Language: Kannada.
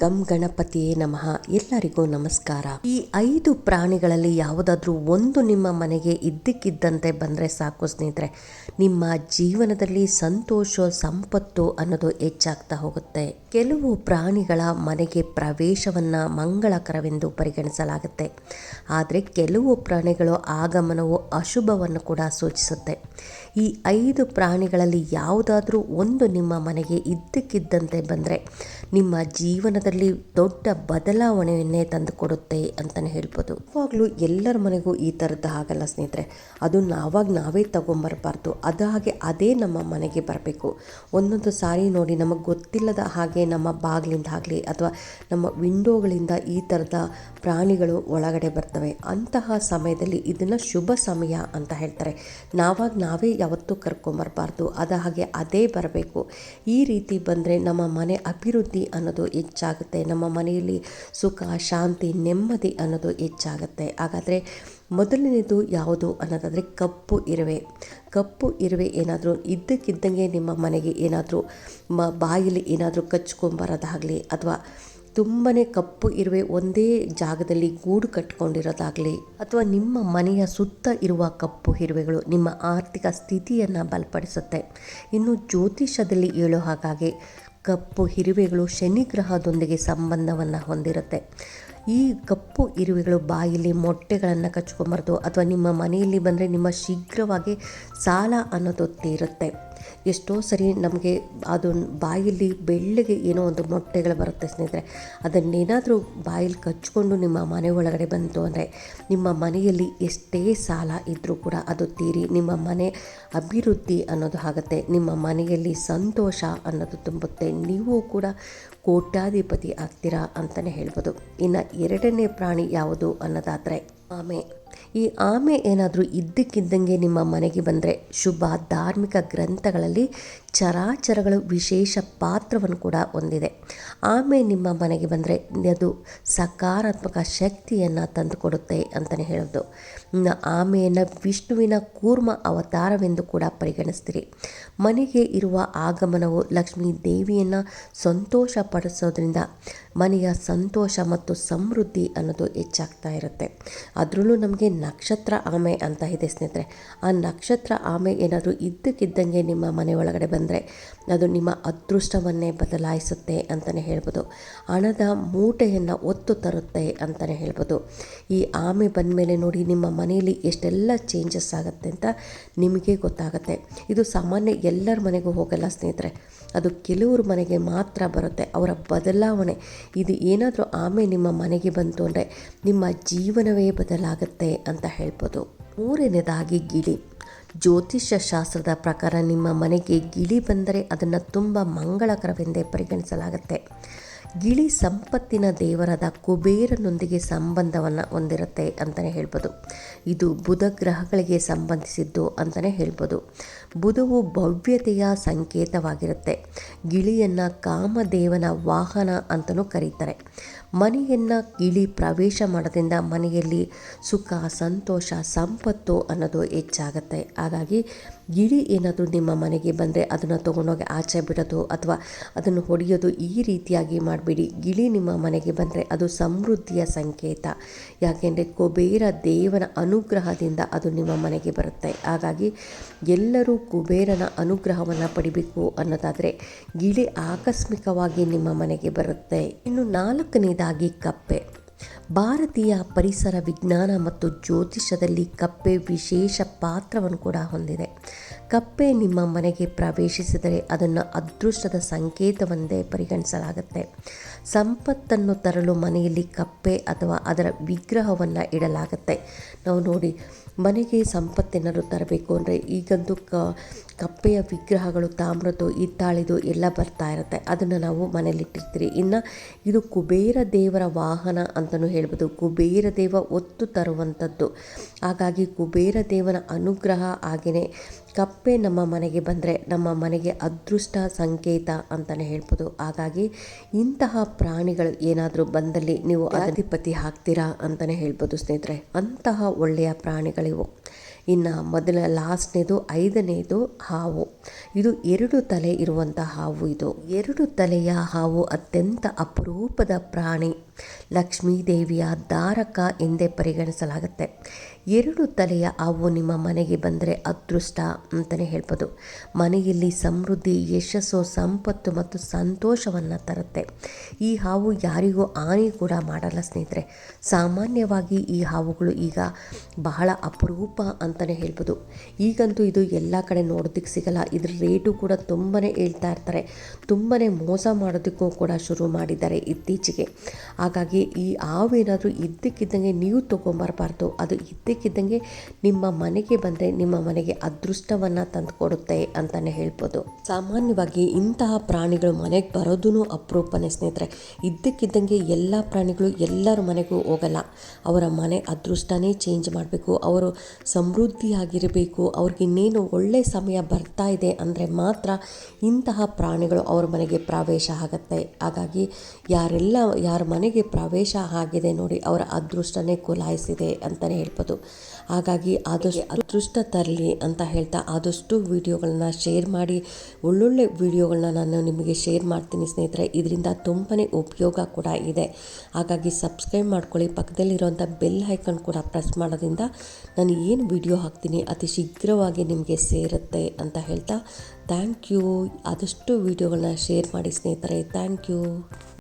ಗಂ ಗಣಪತಿಯೇ ನಮಃ. ಎಲ್ಲರಿಗೂ ನಮಸ್ಕಾರ. ಈ ಐದು ಪ್ರಾಣಿಗಳಲ್ಲಿ ಯಾವುದಾದ್ರೂ ಒಂದು ನಿಮ್ಮ ಮನೆಗೆ ಇದ್ದಕ್ಕಿದ್ದಂತೆ ಬಂದರೆ ಸಾಕು ಸ್ನೇಹಿತರೆ, ನಿಮ್ಮ ಜೀವನದಲ್ಲಿ ಸಂತೋಷ, ಸಂಪತ್ತು ಅನ್ನೋದು ಹೆಚ್ಚಾಗ್ತಾ ಹೋಗುತ್ತೆ. ಕೆಲವು ಪ್ರಾಣಿಗಳ ಮನೆಗೆ ಪ್ರವೇಶವನ್ನ ಮಂಗಳಕರವೆಂದು ಪರಿಗಣಿಸಲಾಗುತ್ತೆ. ಆದರೆ ಕೆಲವು ಪ್ರಾಣಿಗಳು ಆಗಮನವು ಅಶುಭವನ್ನು ಕೂಡ ಸೂಚಿಸುತ್ತೆ. ಈ ಐದು ಪ್ರಾಣಿಗಳಲ್ಲಿ ಯಾವುದಾದ್ರೂ ಒಂದು ನಿಮ್ಮ ಮನೆಗೆ ಇದ್ದಕ್ಕಿದ್ದಂತೆ ಬಂದರೆ ನಿಮ್ಮ ಜೀವನದಲ್ಲಿ ದೊಡ್ಡ ಬದಲಾವಣೆಯನ್ನೇ ತಂದುಕೊಡುತ್ತೆ ಅಂತಲೇ ಹೇಳ್ಬೋದು. ಯಾವಾಗಲೂ ಎಲ್ಲರ ಮನೆಗೂ ಈ ಥರದ್ದು ಆಗಲ್ಲ ಸ್ನೇಹಿತರೆ. ಅದು ನಾವಾಗ ನಾವೇ ತಗೊಂಬರಬಾರ್ದು. ಅದು ಹಾಗೆ ಅದೇ ನಮ್ಮ ಮನೆಗೆ ಬರಬೇಕು. ಒಂದೊಂದು ಸಾರಿ ನೋಡಿ ನಮಗೆ ಗೊತ್ತಿಲ್ಲದ ಹಾಗೆ ನಮ್ಮ ಬಾಗಿಲಿಂದ ಆಗಲಿ ಅಥವಾ ನಮ್ಮ ವಿಂಡೋಗಳಿಂದ ಈ ಥರದ ಪ್ರಾಣಿಗಳು ಒಳಗಡೆ ಬರ್ತವೆ. ಅಂತಹ ಸಮಯದಲ್ಲಿ ಇದನ್ನು ಶುಭ ಸಮಯ ಅಂತ ಹೇಳ್ತಾರೆ. ನಾವಾಗ ನಾವೇ ಯಾವತ್ತೂ ಕರ್ಕೊಂಬರಬಾರ್ದು. ಅದು ಹಾಗೆ ಅದೇ ಬರಬೇಕು. ಈ ರೀತಿ ಬಂದರೆ ನಮ್ಮ ಮನೆ ಅಭಿವೃದ್ಧಿ ಅನ್ನೋದು ಹೆಚ್ಚಾಗುತ್ತೆ. ನಮ್ಮ ಮನೆಯಲ್ಲಿ ಸುಖ, ಶಾಂತಿ, ನೆಮ್ಮದಿ ಅನ್ನೋದು ಹೆಚ್ಚಾಗುತ್ತೆ. ಹಾಗಾದರೆ ಮೊದಲನೇದು ಯಾವುದು ಅನ್ನೋದಾದರೆ ಕಪ್ಪು ಇರುವೆ. ಕಪ್ಪು ಇರುವೆ ಏನಾದರೂ ಇದ್ದಕ್ಕಿದ್ದಂಗೆ ನಿಮ್ಮ ಮನೆಗೆ ಏನಾದರೂ ಮ, ಬಾಯಲ್ಲಿ ಏನಾದರೂ ಕಚ್ಕೊಂಬರೋದಾಗಲಿ ಅಥವಾ ತುಂಬಾ ಕಪ್ಪು ಇರುವೆ ಒಂದೇ ಜಾಗದಲ್ಲಿ ಗೂಡು ಕಟ್ಕೊಂಡಿರೋದಾಗಲಿ ಅಥವಾ ನಿಮ್ಮ ಮನೆಯ ಸುತ್ತ ಇರುವ ಕಪ್ಪು ಇರುವೆಗಳು ನಿಮ್ಮ ಆರ್ಥಿಕ ಸ್ಥಿತಿಯನ್ನು ಬಲಪಡಿಸುತ್ತೆ. ಇನ್ನು ಜ್ಯೋತಿಷದಲ್ಲಿ ಹೇಳೋ ಹಾಗಾಗಿ ಕಪ್ಪು ಇರುವೆಗಳು ಶನಿಗ್ರಹದೊಂದಿಗೆ ಸಂಬಂಧವನ್ನು ಹೊಂದಿರುತ್ತೆ. ಈ ಕಪ್ಪು ಇರುವೆಗಳು ಬಾಯಲ್ಲಿ ಮೊಟ್ಟೆಗಳನ್ನು ಕಚ್ಕೊಂಬಾರ್ದು ಅಥವಾ ನಿಮ್ಮ ಮನೆಯಲ್ಲಿ ಬಂದರೆ ನಿಮ್ಮ ಶೀಘ್ರವಾಗಿ ಸಾಲ ಅನ್ನೋದು ತೀರುತ್ತೆ. ಎಷ್ಟೋ ಸರಿ ನಮಗೆ ಅದು ಬಾಯಲ್ಲಿ ಬೆಳ್ಳಗೆ ಏನೋ ಒಂದು ಮೊಟ್ಟೆಗಳು ಬರುತ್ತೆ ಸ್ನೇಹಿತರೆ, ಅದನ್ನೇನಾದರೂ ಬಾಯಲ್ಲಿ ಕಚ್ಕೊಂಡು ನಿಮ್ಮ ಮನೆ ಒಳಗಡೆ ಬಂತು ಅಂದರೆ ನಿಮ್ಮ ಮನೆಯಲ್ಲಿ ಎಷ್ಟೇ ಸಾಲ ಇದ್ದರೂ ಕೂಡ ಅದು ತೀರಿ. ನಿಮ್ಮ ಮನೆ ಅಭಿವೃದ್ಧಿ ಅನ್ನೋದು ಆಗುತ್ತೆ. ನಿಮ್ಮ ಮನೆಯಲ್ಲಿ ಸಂತೋಷ ಅನ್ನೋದು ತುಂಬುತ್ತೆ. ನೀವು ಕೂಡ ಕೋಟ್ಯಾಧಿಪತಿ ಆಗ್ತೀರಾ ಅಂತಲೇ ಹೇಳ್ಬೋದು. ಇನ್ನು ಎರಡನೇ ಪ್ರಾಣಿ ಯಾವುದು ಅನ್ನೋದಾದರೆ ಆಮೆ. ಈ ಆಮೆ ಏನಾದರೂ ಇದ್ದಕ್ಕಿದ್ದಂಗೆ ನಿಮ್ಮ ಮನೆಗೆ ಬಂದರೆ ಶುಭ ಧಾರ್ಮಿಕ ಗ್ರಂಥಗಳಲ್ಲಿ ಚರಾಚರಗಳು ವಿಶೇಷ ಪಾತ್ರವನ್ನು ಕೂಡ ಹೊಂದಿದೆ. ಆಮೆ ನಿಮ್ಮ ಮನೆಗೆ ಬಂದರೆ ಅದು ಸಕಾರಾತ್ಮಕ ಶಕ್ತಿಯನ್ನು ತಂದುಕೊಡುತ್ತೆ ಅಂತಲೇ ಹೇಳೋದು ಆಮೆಯನ್ನು ವಿಷ್ಣುವಿನ ಕೂರ್ಮ ಅವತಾರವೆಂದು ಕೂಡ ಪರಿಗಣಿಸ್ತೀರಿ. ಮನೆಗೆ ಇರುವ ಆಗಮನವು ಲಕ್ಷ್ಮೀ ದೇವಿಯನ್ನು ಸಂತೋಷ ಪಡಿಸೋದ್ರಿಂದ ಮನೆಯ ಸಂತೋಷ ಮತ್ತು ಸಮೃದ್ಧಿ ಅನ್ನೋದು ಹೆಚ್ಚಾಗ್ತಾ ಇರುತ್ತೆ. ಅದರಲ್ಲೂ ನಮಗೆ ನಕ್ಷತ್ರ ಆಮೆ ಅಂತ ಇದೆ ಸ್ನೇಹಿತರೆ. ಆ ನಕ್ಷತ್ರ ಆಮೆ ಏನಾದರೂ ಇದ್ದಕ್ಕಿದ್ದಂಗೆ ನಿಮ್ಮ ಮನೆ ಒಳಗಡೆ ಬಂದರೆ ಅದು ನಿಮ್ಮ ಅದೃಷ್ಟವನ್ನೇ ಬದಲಾಯಿಸುತ್ತೆ ಅಂತಲೇ ಹೇಳ್ಬೋದು. ಹಣದ ಮೂಟೆಯನ್ನು ಒತ್ತು ತರುತ್ತೆ ಅಂತಲೇ ಹೇಳ್ಬೋದು. ಈ ಆಮೆ ಬಂದಮೇಲೆ ನೋಡಿ ನಿಮ್ಮ ಮನೆಯಲ್ಲಿ ಎಷ್ಟೆಲ್ಲ ಚೇಂಜಸ್ ಆಗುತ್ತೆ ಅಂತ ನಿಮಗೆ ಗೊತ್ತಾಗುತ್ತೆ. ಇದು ಸಾಮಾನ್ಯ ಎಲ್ಲರ ಮನೆಗೂ ಹೋಗಲ್ಲ ಸ್ನೇಹಿತರೆ. ಅದು ಕೆಲವ್ರ ಮನೆಗೆ ಮಾತ್ರ ಬರುತ್ತೆ. ಅವರ ಬದಲಾವಣೆ. ಇದು ಏನಾದರೂ ಆಮೆ ನಿಮ್ಮ ಮನೆಗೆ ಬಂತು ಅಂದರೆ ನಿಮ್ಮ ಜೀವನವೇ ಬದಲಾಗುತ್ತೆ ಅಂತ ಹೇಳ್ಬೋದು. ಮೂರನೇದಾಗಿ ಗಿಳಿ. ಜ್ಯೋತಿಷ್ಯ ಶಾಸ್ತ್ರದ ಪ್ರಕಾರ ನಿಮ್ಮ ಮನೆಗೆ ಗಿಳಿ ಬಂದರೆ ಅದನ್ನು ತುಂಬ ಮಂಗಳಕರವೆಂದೇ ಪರಿಗಣಿಸಲಾಗುತ್ತೆ. ಗಿಳಿ ಸಂಪತ್ತಿನ ದೇವರಾದ ಕುಬೇರನೊಂದಿಗೆ ಸಂಬಂಧವನ್ನು ಹೊಂದಿರುತ್ತೆ ಅಂತಲೇ ಹೇಳ್ಬೋದು. ಇದು ಬುಧ ಗ್ರಹಗಳಿಗೆ ಸಂಬಂಧಿಸಿದ್ದು ಅಂತಲೇ ಹೇಳ್ಬೋದು. ಬುಧವು ಭವ್ಯತೆಯ ಸಂಕೇತವಾಗಿರುತ್ತೆ. ಗಿಳಿಯನ್ನು ಕಾಮದೇವನ ವಾಹನ ಅಂತಲೂ ಕರೀತಾರೆ. ಮನೆಯನ್ನು ಕೀಳಿ ಪ್ರವೇಶ ಮಾಡೋದ್ರಿಂದ ಮನೆಯಲ್ಲಿ ಸುಖ ಸಂತೋಷ ಸಂಪತ್ತು ಅನ್ನೋದು ಹೆಚ್ಚಾಗುತ್ತೆ. ಹಾಗಾಗಿ ಗಿಳಿ ಏನಾದರೂ ನಿಮ್ಮ ಮನೆಗೆ ಬಂದರೆ ಅದನ್ನು ತೊಗೊಂಡೋಗಿ ಆಚೆ ಬಿಡೋದು ಅಥವಾ ಅದನ್ನು ಹೊಡೆಯೋದು ಈ ರೀತಿಯಾಗಿ ಮಾಡಬೇಡಿ. ಗಿಳಿ ನಿಮ್ಮ ಮನೆಗೆ ಬಂದರೆ ಅದು ಸಮೃದ್ಧಿಯ ಸಂಕೇತ. ಯಾಕೆಂದರೆ ಕುಬೇರ ದೇವನ ಅನುಗ್ರಹದಿಂದ ಅದು ನಿಮ್ಮ ಮನೆಗೆ ಬರುತ್ತೆ. ಹಾಗಾಗಿ ಎಲ್ಲರೂ ಕುಬೇರನ ಅನುಗ್ರಹವನ್ನು ಪಡಿಬೇಕು ಅನ್ನೋದಾದರೆ ಗಿಳಿ ಆಕಸ್ಮಿಕವಾಗಿ ನಿಮ್ಮ ಮನೆಗೆ ಬರುತ್ತೆ. ಇನ್ನು ನಾಲ್ಕನೇದಾಗಿ ಕಪ್ಪೆ. ಭಾರತೀಯ ಪರಿಸರ ವಿಜ್ಞಾನ ಮತ್ತು ಜ್ಯೋತಿಷದಲ್ಲಿ ಕಪ್ಪೆ ವಿಶೇಷ ಪಾತ್ರವನ್ನು ಕೂಡ ಹೊಂದಿದೆ. ಕಪ್ಪೆ ನಿಮ್ಮ ಮನೆಗೆ ಪ್ರವೇಶಿಸಿದರೆ ಅದನ್ನು ಅದೃಷ್ಟದ ಸಂಕೇತವೆಂದೇ ಪರಿಗಣಿಸಲಾಗುತ್ತೆ. ಸಂಪತ್ತನ್ನು ತರಲು ಮನೆಯಲ್ಲಿ ಕಪ್ಪೆ ಅಥವಾ ಅದರ ವಿಗ್ರಹವನ್ನು ಇಡಲಾಗುತ್ತೆ. ನಾವು ನೋಡಿ, ಮನೆಗೆ ಸಂಪತ್ತೇನಾದ್ರು ತರಬೇಕು ಅಂದರೆ ಈಗಂತೂ ಕ, ಕಪ್ಪೆಯ ವಿಗ್ರಹಗಳು ತಾಮ್ರದ್ದು ಇತ್ತಾಳಿದು ಎಲ್ಲ ಬರ್ತಾ ಇರುತ್ತೆ. ಅದನ್ನು ನಾವು ಮನೇಲಿಟ್ಟಿರ್ತೀರಿ ಇನ್ನು ಇದು ಕುಬೇರ ದೇವರ ವಾಹನ ಅಂತಲೂ ಹೇಳ್ಬೋದು, ಕುಬೇರ ದೇವ ಒತ್ತು ತರುವಂಥದ್ದು. ಹಾಗಾಗಿ ಕುಬೇರ ದೇವನ ಅನುಗ್ರಹ ಹಾಗೆಯೇ ಕಪ್ಪೆ ನಮ್ಮ ಮನೆಗೆ ಬಂದರೆ ನಮ್ಮ ಮನೆಗೆ ಅದೃಷ್ಟ ಸಂಕೇತ ಅಂತಲೇ ಹೇಳ್ಬೋದು. ಹಾಗಾಗಿ ಇಂತಹ ಪ್ರಾಣಿಗಳು ಏನಾದರೂ ಬಂದಲ್ಲಿ ನೀವು ಅಧಿಪತಿ ಹಾಕ್ತೀರಾ ಅಂತಲೇ ಹೇಳ್ಬೋದು ಸ್ನೇಹಿತರೆ. ಅಂತಹ ಒಳ್ಳೆಯ ಪ್ರಾಣಿಗಳಿವು. ಇನ್ನು ಮೊದಲ ಲಾಸ್ಟ್ನೇದು, ಐದನೇದು ಹಾವು. ಇದು ಎರಡು ತಲೆ ಇರುವಂಥ ಹಾವು ಇದು. ಎರಡು ತಲೆಯ ಹಾವು ಅತ್ಯಂತ ಅಪರೂಪದ ಪ್ರಾಣಿ. ಲಕ್ಷ್ಮೀ ದೇವಿಯ ಧಾರಕ ಎಂದೇ ಪರಿಗಣಿಸಲಾಗುತ್ತೆ. ಎರಡು ತಲೆಯ ಹಾವು ನಿಮ್ಮ ಮನೆಗೆ ಬಂದರೆ ಅದೃಷ್ಟ ಅಂತಲೇ ಹೇಳ್ಬೋದು. ಮನೆಯಲ್ಲಿ ಸಮೃದ್ಧಿ, ಯಶಸ್ಸು, ಸಂಪತ್ತು ಮತ್ತು ಸಂತೋಷವನ್ನು ತರುತ್ತೆ. ಈ ಹಾವು ಯಾರಿಗೂ ಹಾನಿ ಕೂಡ ಮಾಡಲ್ಲ ಸ್ನೇಹಿತರೆ. ಸಾಮಾನ್ಯವಾಗಿ ಈ ಹಾವುಗಳು ಈಗ ಬಹಳ ಅಪರೂಪ ಅಂತಲೇ ಹೇಳ್ಬೋದು. ಈಗಂತೂ ಇದು ಎಲ್ಲ ಕಡೆ ನೋಡೋದಕ್ಕೆ ಸಿಗಲ್ಲ. ಇದ್ರ ರೇಟು ಕೂಡ ತುಂಬಾ ಹೇಳ್ತಾ ಇರ್ತಾರೆ. ತುಂಬಾ ಮೋಸ ಮಾಡೋದಕ್ಕೂ ಕೂಡ ಶುರು ಮಾಡಿದ್ದಾರೆ ಇತ್ತೀಚೆಗೆ. ಹಾಗಾಗಿ ಈ ಹಾವೇನಾದರೂ ಇದ್ದಕ್ಕಿದ್ದಂಗೆ ನೀವು ತೊಗೊಂಬರಬಾರ್ದು. ಅದು ಇದ್ದಕ್ಕಿದ್ದಂಗೆ ನಿಮ್ಮ ಮನೆಗೆ ಬಂದರೆ ನಿಮ್ಮ ಮನೆಗೆ ಅದೃಷ್ಟವನ್ನು ತಂದುಕೊಡುತ್ತೆ ಅಂತಲೇ ಹೇಳ್ಬೋದು. ಸಾಮಾನ್ಯವಾಗಿ ಇಂತಹ ಪ್ರಾಣಿಗಳು ಮನೆಗೆ ಬರೋದೂ ಅಪರೂಪನೇ ಸ್ನೇಹಿತರೆ. ಇದ್ದಕ್ಕಿದ್ದಂಗೆ ಎಲ್ಲ ಪ್ರಾಣಿಗಳು ಎಲ್ಲರ ಮನೆಗೂ ಹೋಗಲ್ಲ. ಅವರ ಮನೆ ಅದೃಷ್ಟನೇ ಚೇಂಜ್ ಮಾಡಬೇಕು. ಅವರು ಸಮೃದ್ಧಿಯಾಗಿರಬೇಕು. ಅವ್ರಿಗೆ ಇನ್ನೇನು ಒಳ್ಳೆ ಸಮಯ ಬರ್ತಾ ಇದೆ ಅಂದರೆ ಮಾತ್ರ ಇಂತಹ ಪ್ರಾಣಿಗಳು ಅವ್ರ ಮನೆಗೆ ಪ್ರವೇಶ ಆಗುತ್ತೆ. ಹಾಗಾಗಿ ಯಾರೆಲ್ಲ, ಯಾರ ಮನೆಗೆ ಪ್ರವೇಶ ಆಗಿದೆ ನೋಡಿ, ಅವರ ಅದೃಷ್ಟನೇ ಕುಲಾಯಿಸಿದೆ ಅಂತಲೇ ಹೇಳ್ಬೋದು. ಹಾಗಾಗಿ ಆದಷ್ಟು ಅದೃಷ್ಟ ತರಲಿ ಅಂತ ಹೇಳ್ತಾ ಆದಷ್ಟು ವಿಡಿಯೋಗಳನ್ನ ಶೇರ್ ಮಾಡಿ. ಒಳ್ಳೊಳ್ಳೆ ವಿಡಿಯೋಗಳನ್ನ ನಾನು ನಿಮಗೆ ಶೇರ್ ಮಾಡ್ತೀನಿ ಸ್ನೇಹಿತರೆ, ಇದರಿಂದ ತುಂಬಾ ಉಪಯೋಗ ಕೂಡ ಇದೆ. ಹಾಗಾಗಿ ಸಬ್ಸ್ಕ್ರೈಬ್ ಮಾಡ್ಕೊಳ್ಳಿ ಪಕ್ಕದಲ್ಲಿರುವಂಥ ಬೆಲ್ ಐಕನ್ ಕೂಡ ಪ್ರೆಸ್ ಮಾಡೋದ್ರಿಂದ ನಾನು ಏನು ವಿಡಿಯೋ ಹಾಕ್ತೀನಿ ಅತಿ ಶೀಘ್ರವಾಗಿ ನಿಮಗೆ ಸೇರುತ್ತೆ ಅಂತ ಹೇಳ್ತಾ ಥ್ಯಾಂಕ್ ಯು. ಆದಷ್ಟು ವಿಡಿಯೋಗಳನ್ನ ಶೇರ್ ಮಾಡಿ ಸ್ನೇಹಿತರೆ, ಥ್ಯಾಂಕ್ ಯು.